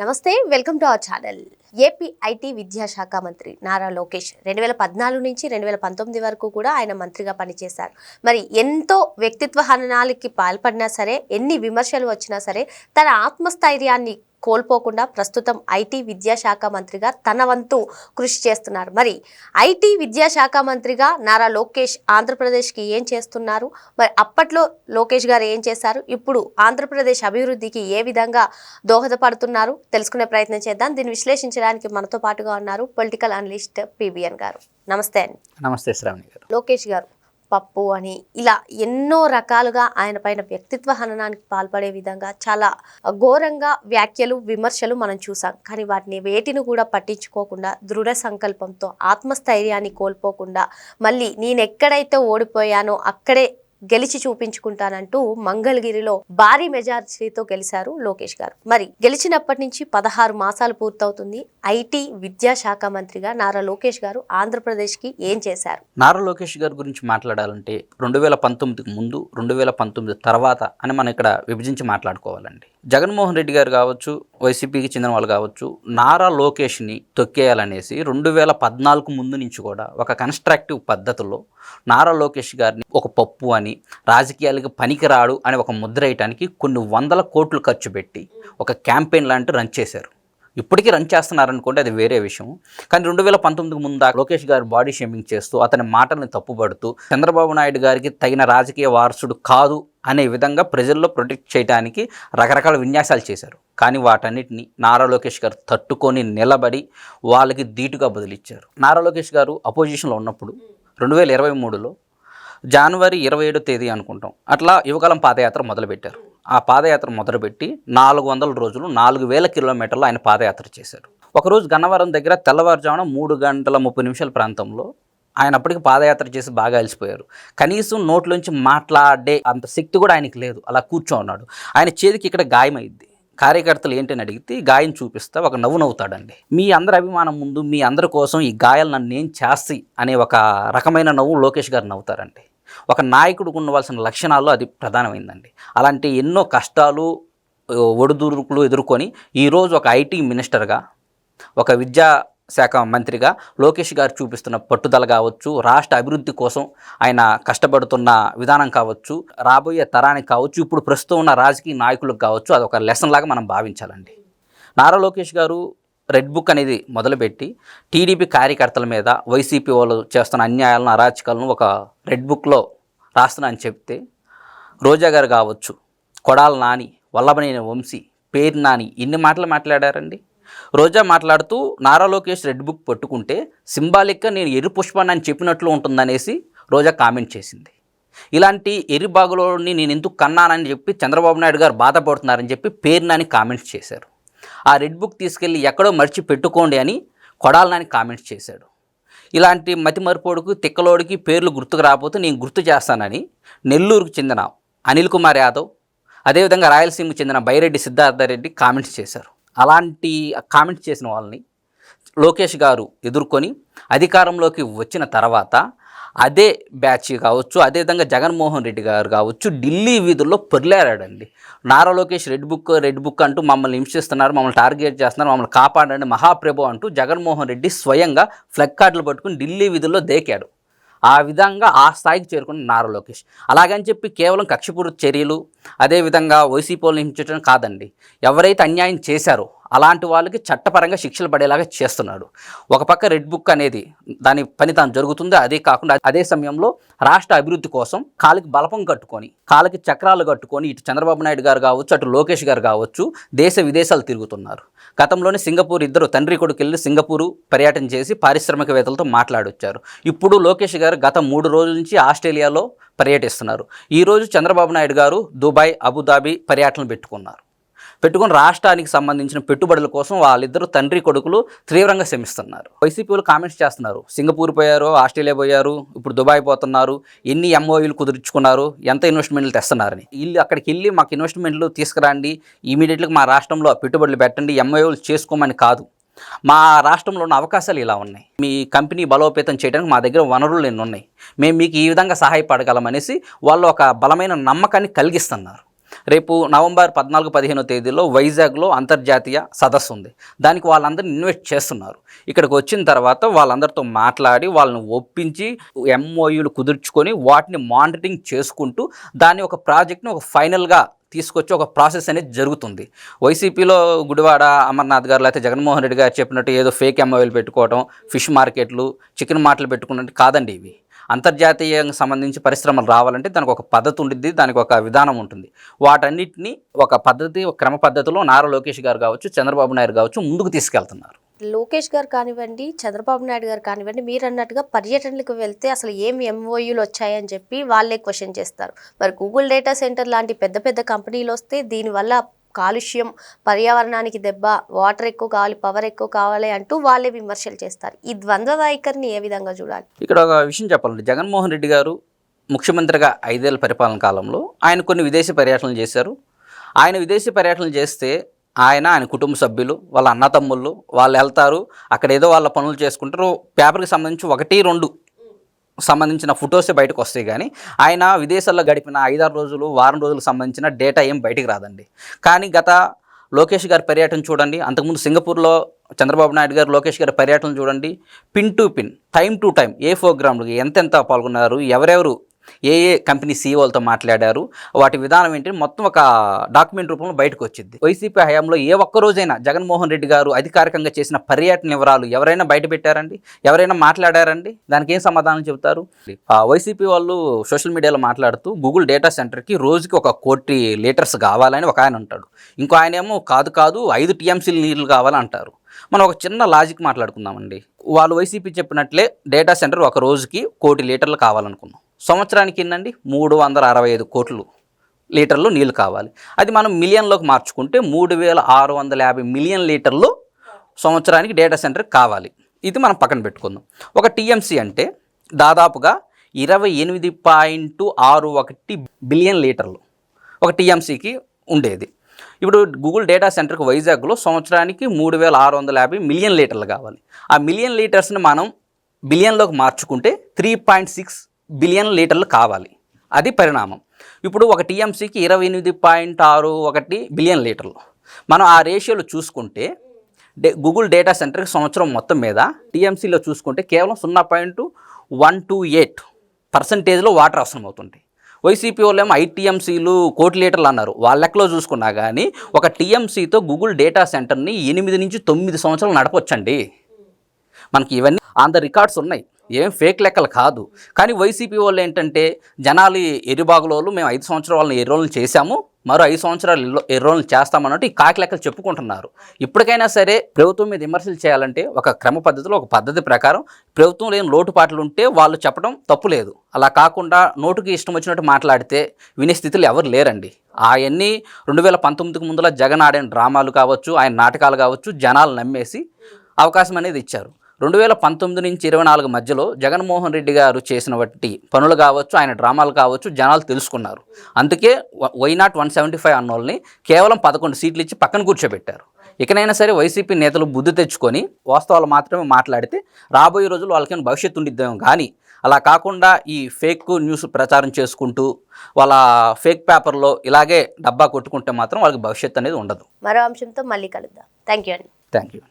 నమస్తే welcome to our channel. AP IT విద్యాశాఖ మంత్రి నారా లోకేష్ రెండు వేల పద్నాలుగు నుంచి రెండు వేల పంతొమ్మిది వరకు కూడా ఆయన మంత్రిగా పనిచేశారు. మరి ఎంతో వ్యక్తిత్వ హననాలకి పాల్పడినా సరే ఎన్ని విమర్శలు వచ్చినా సరే తన ఆత్మస్థైర్యాన్ని కోల్పోకుండా ప్రస్తుతం ఐటీ విద్యాశాఖ మంత్రిగా తన వంతు కృషి చేస్తున్నారు. మరి ఐటీ విద్యాశాఖ మంత్రిగా నారా లోకేష్ ఆంధ్రప్రదేశ్కి ఏం చేస్తున్నారు? మరి అప్పట్లో లోకేష్ గారు ఏం చేశారు? ఇప్పుడు ఆంధ్రప్రదేశ్ అభివృద్ధికి ఏ విధంగా దోహదపడుతున్నారు? తెలుసుకునే ప్రయత్నం చేద్దాం. దీన్ని విశ్లేషించడానికి మనతో పాటుగా ఉన్నారు పొలిటికల్ అనలిస్ట్ పిబిఎన్ గారు. నమస్తే అండి. నమస్తే శ్రావణి గారు. లోకేష్ గారు పప్పు అని ఇలా ఎన్నో రకాలుగా ఆయన పైన వ్యక్తిత్వ హననానికి పాల్పడే విధంగా చాలా ఘోరంగా వ్యాఖ్యలు విమర్శలు మనం చూసాం. కానీ వాటిని వేటిని కూడా పట్టించుకోకుండా దృఢ సంకల్పంతో ఆత్మస్థైర్యాన్ని కోల్పోకుండా మళ్ళీ నేను ఎక్కడైతే ఓడిపోయానో అక్కడే గెలిచి చూపించుకుంటానంటూ మంగళగిరిలో భారీ మెజార్టీతో గెలిచారు లోకేష్ గారు. మరి గెలిచినప్పటి నుంచి పదహారు మాసాలు పూర్తవుతుంది. ఐటీ విద్యాశాఖ మంత్రిగా నారా లోకేష్ గారు ఆంధ్రప్రదేశ్కి ఏం చేశారు? నారా లోకేష్ గారి గురించి మాట్లాడాలంటే రెండు వేల పంతొమ్మిదికి ముందు రెండు వేల పంతొమ్మిది తర్వాత అని మనం ఇక్కడ విభజించి మాట్లాడుకోవాలండి. జగన్మోహన్ రెడ్డి గారు కావచ్చు వైసీపీకి చెందిన వాళ్ళు కావచ్చు నారా లోకేష్ని తొక్కేయాలనేసి రెండు వేల పద్నాలుగు ముందు నుంచి కూడా ఒక కన్స్ట్రక్టివ్ పద్ధతిలో నారా లోకేష్ గారిని ఒక పప్పు అని రాజకీయాలకు పనికిరాడు అని ఒక ముద్ర వేయటానికి కొన్ని వందల కోట్లు ఖర్చు పెట్టి ఒక క్యాంపెయిన్ లాంటి రన్ చేశారు. ఇప్పటికీ రన్ చేస్తున్నారనుకోండి అది వేరే విషయం. కానీ రెండు వేల పంతొమ్మిదికి ముందా లోకేష్ గారు బాడీ షేమింగ్ చేస్తూ అతని మాటల్ని తప్పుపడుతూ చంద్రబాబు నాయుడు గారికి తగిన రాజకీయ వారసుడు కాదు అనే విధంగా ప్రజల్లో ప్రొటెక్ట్ చేయడానికి రకరకాల విన్యాసాలు చేశారు. కానీ వాటన్నిటిని నారా లోకేష్ గారు తట్టుకొని నిలబడి వాళ్ళకి ధీటుగా బదిలిచ్చారు. నారా లోకేష్ గారు అపోజిషన్లో ఉన్నప్పుడు రెండు వేల ఇరవై మూడులో జనవరి ఇరవై ఏడో తేదీ అనుకుంటాం. అట్లా యువకాలం పాదయాత్ర మొదలుపెట్టారు. ఆ పాదయాత్ర మొదలుపెట్టి నాలుగు వందల రోజులు నాలుగు వేల కిలోమీటర్లు ఆయన పాదయాత్ర చేశారు. ఒకరోజు గన్నవరం దగ్గర తెల్లవారుజామున మూడు గంటల ముప్పై నిమిషాల ప్రాంతంలో ఆయన అప్పటికి పాదయాత్ర చేసి బాగా అలసిపోయారు. కనీసం నోట్లోంచి మాట్లాడే అంత శక్తి కూడా ఆయనకి లేదు. అలా కూర్చో ఉన్నాడు ఆయన చేతికి ఇక్కడ గాయమైంది. కార్యకర్తలు ఏంటని అడిగితే గాయం చూపిస్తే ఒక నవ్వు నవ్వుతాడండి. మీ అందరి అభిమానం ముందు మీ అందరి కోసం ఈ గాయాలు నన్ను ఏం చేస్తాయి? అనే ఒక రకమైన నవ్వు లోకేష్ గారు నవ్వుతారండి. ఒక నాయకుడికి ఉండవలసిన లక్షణాల్లో అది ప్రధానమైందండి. అలాంటి ఎన్నో కష్టాలు ఒడిదుడుకులు ఎదుర్కొని ఈరోజు ఒక ఐటీ మినిస్టర్గా ఒక విద్యా శాఖ మంత్రిగా లోకేష్ గారు చూపిస్తున్న పట్టుదల కావచ్చు రాష్ట్ర అభివృద్ధి కోసం ఆయన కష్టపడుతున్న విధానం కావచ్చు రాబోయే తరానికి కావచ్చు ఇప్పుడు ప్రస్తుతం ఉన్న రాజకీయ నాయకులకు కావచ్చు అది ఒక లెసన్ లాగా మనం భావించాలండి. నారా లోకేష్ గారు రెడ్ బుక్ అనేది మొదలుపెట్టి టీడీపీ కార్యకర్తల మీద వైసీపీ వాళ్ళు చేస్తున్న అన్యాయాలను అరాచకాలను ఒక రెడ్ బుక్లో రాస్తున్నా అని చెప్తే రోజా గారు కావచ్చు కొడాల నాని వల్లభనేని వంశీ పేరు నాని ఇన్ని మాటలు మాట్లాడారండి. రోజా మాట్లాడుతూ నారా లోకేష్ రెడ్ బుక్ పట్టుకుంటే సింబాలిక్గా నేను ఎరు పుష్పాన్ని అని చెప్పినట్లు ఉంటుందనేసి రోజా కామెంట్ చేసింది. ఇలాంటి ఎరిబాగులోని నేను ఎందుకు కన్నానని చెప్పి చంద్రబాబు నాయుడు గారు బాధపడుతున్నారని చెప్పి పేరు నాని కామెంట్స్ చేశారు. ఆ రెడ్ బుక్ తీసుకెళ్ళి ఎక్కడో మర్చి పెట్టుకోండి అని కొడాలనాని కామెంట్స్ చేశాడు. ఇలాంటి మతిమరుపోడుకు తిక్కలోడికి పేర్లు గుర్తుకు రాకపోతే నేను గుర్తు చేస్తానని నెల్లూరుకు చెందిన అనిల్ కుమార్ యాదవ్ అదేవిధంగా రాయలసీమకు చెందిన బైరెడ్డి సిద్ధార్థరెడ్డి కామెంట్స్ చేశారు. అలాంటి కామెంట్స్ చేసిన వాళ్ళని లోకేష్ గారు ఎదుర్కొని అధికారంలోకి వచ్చిన తర్వాత అదే బ్యాచ్ కావచ్చు అదేవిధంగా జగన్మోహన్ రెడ్డి గారు కావచ్చు ఢిల్లీ వీధుల్లో పొర్లాడాడండి. Nara Lokesh red book red book అంటూ మమ్మల్ని హింసిస్తున్నారు మమ్మల్ని టార్గెట్ చేస్తున్నారు మమ్మల్ని కాపాడండి మహాప్రభు అంటూ జగన్మోహన్ రెడ్డి స్వయంగా ఫ్లెక్ కార్డులు పట్టుకుని ఢిల్లీ వీధుల్లో దేకాడు. ఆ విధంగా ఆ స్థాయికి చేరుకున్న నారా లోకేష్. అలాగని చెప్పి కేవలం కక్షపూరిత చర్యలు అదేవిధంగా వైసీపీ వాళ్ళని హింసించడం కాదండి. ఎవరైతే అన్యాయం చేశారో అలాంటి వాళ్ళకి చట్టపరంగా శిక్షలు పడేలాగా చేస్తున్నాడు. ఒక పక్క రెడ్ బుక్ అనేది దాని పని తాను జరుగుతుంది? అదే కాకుండా అదే సమయంలో రాష్ట్ర అభివృద్ధి కోసం కాలికి బలపం కట్టుకొని కాలికి చక్రాలు కట్టుకొని ఇటు చంద్రబాబు నాయుడు గారు కావచ్చు అటు లోకేష్ గారు కావచ్చు దేశ విదేశాలు తిరుగుతున్నారు. గతంలోనే సింగపూర్ ఇద్దరు తండ్రి కొడుకు వెళ్ళి సింగపూరు పర్యటన చేసి పారిశ్రామికవేత్తలతో మాట్లాడొచ్చారు. ఇప్పుడు లోకేష్ గారు గత మూడు రోజుల నుంచి ఆస్ట్రేలియాలో పర్యటిస్తున్నారు. ఈరోజు చంద్రబాబు నాయుడు గారు దుబాయ్ అబుదాబి పర్యటనలు పెట్టుకున్నారు. పెట్టుకుని రాష్ట్రానికి సంబంధించిన పెట్టుబడుల కోసం వాళ్ళిద్దరు తండ్రి కొడుకులు తీవ్రంగా శ్రమిస్తున్నారు. వైసీపీలు కామెంట్స్ చేస్తున్నారు. సింగపూర్ పోయారు ఆస్ట్రేలియా పోయారు ఇప్పుడు దుబాయ్ పోతున్నారు ఎన్ని ఎంఓయూలు కుదుర్చుకున్నారు ఎంత ఇన్వెస్ట్మెంట్లు తెస్తున్నారని. వీళ్ళు అక్కడికి వెళ్ళి మాకు ఇన్వెస్ట్మెంట్లు తీసుకురండి ఇమీడియట్గా మా రాష్ట్రంలో పెట్టుబడులు పెట్టండి ఎంఓయూలు చేసుకోమని కాదు. మా రాష్ట్రంలో ఉన్న అవకాశాలు ఇలా ఉన్నాయి. మీ కంపెనీ బలోపేతం చేయడానికి మా దగ్గర వనరులు ఎన్ని ఉన్నాయి? మేము మీకు ఈ విధంగా సహాయపడగలమనేసి వాళ్ళు ఒక బలమైన నమ్మకాన్ని కలిగిస్తున్నారు. రేపు నవంబర్ పద్నాలుగు పదిహేనో తేదీలో వైజాగ్లో అంతర్జాతీయ సదస్సు ఉంది. దానికి వాళ్ళందరిని ఇన్వెస్ట్ చేస్తున్నారు. ఇక్కడికి వచ్చిన తర్వాత వాళ్ళందరితో మాట్లాడి వాళ్ళని ఒప్పించి ఎంఓయూలు కుదుర్చుకొని వాటిని మానిటరింగ్ చేసుకుంటూ దాన్ని ఒక ప్రాజెక్ట్ని ఒక ఫైనల్గా తీసుకొచ్చి ఒక ప్రాసెస్ అనేది జరుగుతుంది. వైసీపీలో గుడివాడ అమర్నాథ్ గారు లేకపోతే జగన్మోహన్ రెడ్డి గారు చెప్పినట్టు ఏదో ఫేక్ ఎంఓఎల్ పెట్టుకోవడం ఫిష్ మార్కెట్లు చికెన్ మాటలు పెట్టుకున్నట్టు కాదండి ఇవి. అంతర్జాతీయంగా సంబంధించి పరిశ్రమలు రావాలంటే దానికి ఒక పద్ధతి ఉంటుంది దానికి ఒక విధానం ఉంటుంది. వాటన్నిటిని ఒక పద్ధతి ఒక క్రమ పద్ధతిలో నారా లోకేష్ గారు కావచ్చు చంద్రబాబు నాయుడు కావచ్చు ముందుకు తీసుకెళ్తున్నారు. లోకేష్ గారు కానివ్వండి చంద్రబాబు నాయుడు గారు కానివ్వండి మీరు అన్నట్టుగా పర్యటనలకు వెళ్తే అసలు ఏమి ఎంఓయూలు వచ్చాయని చెప్పి వాళ్ళే క్వశ్చన్ చేస్తారు. మరి గూగుల్ డేటా సెంటర్ లాంటి పెద్ద పెద్ద కంపెనీలు వస్తే దీనివల్ల కాలుష్యం పర్యావరణానికి దెబ్బ వాటర్ ఎక్కువ కావాలి పవర్ ఎక్కువ కావాలి అంటూ వాళ్ళే విమర్శలు చేస్తారు. ఈ ద్వంద్వ వైఖరిని ఏ విధంగా చూడాలి? ఇక్కడ ఒక విషయం చెప్పాలండి. జగన్మోహన్ రెడ్డి గారు ముఖ్యమంత్రిగా ఐదేళ్ళ పరిపాలన కాలంలో ఆయన కొన్ని విదేశీ పర్యటనలు చేశారు. ఆయన విదేశీ పర్యటనలు చేస్తే ఆయన ఆయన కుటుంబ సభ్యులు వాళ్ళ అన్నతమ్ముళ్ళు వాళ్ళు వెళ్తారు. అక్కడ ఏదో వాళ్ళ పనులు చేసుకుంటారు. పేపర్కి సంబంధించి ఒకటి రెండు సంబంధించిన ఫొటోసే బయటకు వస్తాయి కానీ ఆయన విదేశాల్లో గడిపిన ఐదారు రోజులు వారం రోజులకు సంబంధించిన డేటా ఏం బయటికి రాదండి. కానీ గత లోకేష్ గారి పర్యటన చూడండి అంతకుముందు సింగపూర్లో చంద్రబాబు నాయుడు గారు లోకేష్ గారి పర్యటన చూడండి pin to pin time to time ఏ ప్రోగ్రాంలు ఎంతెంత పాల్గొన్నారు ఎవరెవరు ఏ ఏ కంపెనీ సీఈఓలతో మాట్లాడారు వాటి విధానం ఏంటి మొత్తం ఒక డాక్యుమెంట్ రూపంలో బయటకు వచ్చింది. వైసీపీ హయాంలో ఏ ఒక్క రోజైనా జగన్మోహన్ రెడ్డి గారు అధికారికంగా చేసిన పర్యటన వివరాలు ఎవరైనా బయట పెట్టారండి? ఎవరైనా మాట్లాడారండి? దానికి ఏం సమాధానం చెబుతారు? వైసీపీ వాళ్ళు సోషల్ మీడియాలో మాట్లాడుతూ గూగుల్ డేటా సెంటర్కి రోజుకి ఒక కోటి లీటర్స్ కావాలని ఒక ఆయన ఉంటాడు ఇంకో ఆయన ఏమో కాదు కాదు ఐదు టీఎంసీలు నీళ్ళు కావాలంటారు. మనం ఒక చిన్న లాజిక్ మాట్లాడుకుందామండి. వాళ్ళు వైసీపీ చెప్పినట్లే డేటా సెంటర్ ఒక రోజుకి కోటి లీటర్లు కావాలనుకున్నాం. సంవత్సరానికి ఏంటండి మూడు వందల అరవై ఐదు కోట్లు లీటర్లు నీళ్ళు కావాలి. అది మనం మిలియన్లోకి మార్చుకుంటే మూడు వేల ఆరు వందల యాభై మిలియన్ లీటర్లు సంవత్సరానికి డేటా సెంటర్ కావాలి. ఇది మనం పక్కన పెట్టుకుందాం. ఒక టీఎంసీ అంటే దాదాపుగా ఇరవై ఎనిమిది పాయింట్ ఆరు ఒకటి బిలియన్ లీటర్లు ఒక టీఎంసీకి ఉండేది. ఇప్పుడు గూగుల్ డేటా సెంటర్కి వైజాగ్లో సంవత్సరానికి మూడు వేల ఆరు వందల యాభై మిలియన్ లీటర్లు కావాలి. ఆ మిలియన్ లీటర్స్ని మనం బిలియన్లోకి మార్చుకుంటే త్రీ పాయింట్ సిక్స్ బిలియన్ లీటర్లు కావాలి. అది పరిణామం. ఇప్పుడు ఒక టీఎంసీకి ఇరవై ఎనిమిది పాయింట్ ఆరు ఒకటి బిలియన్ లీటర్లు. మనం ఆ రేషియోలో చూసుకుంటే డే గూగుల్ డేటా సెంటర్కి సంవత్సరం మొత్తం మీద టీఎంసీలో చూసుకుంటే కేవలం సున్నా పాయింట్ వన్ టూ ఎయిట్ పర్సంటేజ్లో వాటర్ అవసరం అవుతుంది. వైసీపీ వాళ్ళు ఏమో ఐటీఎంసీలు కోటి లీటర్లు అన్నారు. వాళ్ళ లెక్కలో చూసుకున్నా కానీ ఒక టీఎంసీతో గూగుల్ డేటా సెంటర్ని ఎనిమిది నుంచి తొమ్మిది సంవత్సరాలు నడపొచ్చండి. మనకి ఇవన్నీ ఆన్ ద రికార్డ్స్ ఉన్నాయి. ఏం ఫేక్ లెక్కలు కాదు. కానీ వైసీపీ వాళ్ళు ఏంటంటే జనాలు ఎరుబాగులోళ్ళు మేము ఐదు సంవత్సరాల వాళ్ళని ఎర్రోళ్ళు చేశాము మరో ఐదు సంవత్సరాలు ఎర్రో- ఎర్రోళ్ళు చేస్తామన్నట్టు ఈ కాకి లెక్కలు చెప్పుకుంటున్నారు. ఇప్పటికైనా సరే ప్రభుత్వం మీద విమర్శలు చేయాలంటే ఒక క్రమ పద్ధతిలో ఒక పద్ధతి ప్రకారం ప్రభుత్వం లేని లోటుపాట్లు ఉంటే వాళ్ళు చెప్పడం తప్పు లేదు. అలా కాకుండా నోటుకి ఇష్టం వచ్చినట్టు మాట్లాడితే వినే స్థితిలో ఎవరు లేరండి. అవన్నీ రెండు వేల పంతొమ్మిదికి ముందులో జగన్ ఆడిన డ్రామాలు కావచ్చు ఆయన నాటకాలు కావచ్చు జనాలు నమ్మేసి అవకాశం అనేది ఇచ్చారు. రెండు వేల పంతొమ్మిది నుంచి ఇరవై నాలుగు మధ్యలో జగన్మోహన్ రెడ్డి గారు చేసిన బట్టి పనులు కావచ్చు ఆయన డ్రామాలు కావచ్చు జనాలు తెలుసుకున్నారు. అందుకే why not one seventy five అన్నోళ్ళని కేవలం పదకొండు సీట్లు ఇచ్చి పక్కన కూర్చోబెట్టారు. ఇకనైనా సరే వైసీపీ నేతలు బుద్ధి తెచ్చుకొని వాస్తవాలు మాత్రమే మాట్లాడితే రాబోయే రోజులు వాళ్ళకి భవిష్యత్తు ఉండిద్దాం కానీ అలా కాకుండా ఈ ఫేక్ న్యూస్ ప్రచారం చేసుకుంటూ వాళ్ళ ఫేక్ పేపర్లో ఇలాగే డబ్బా కొట్టుకుంటే మాత్రం వాళ్ళకి భవిష్యత్తు అనేది ఉండదు. మరో అంశంతో మళ్ళీ కలుద్దాం. థ్యాంక్ యూ అండి. Thank you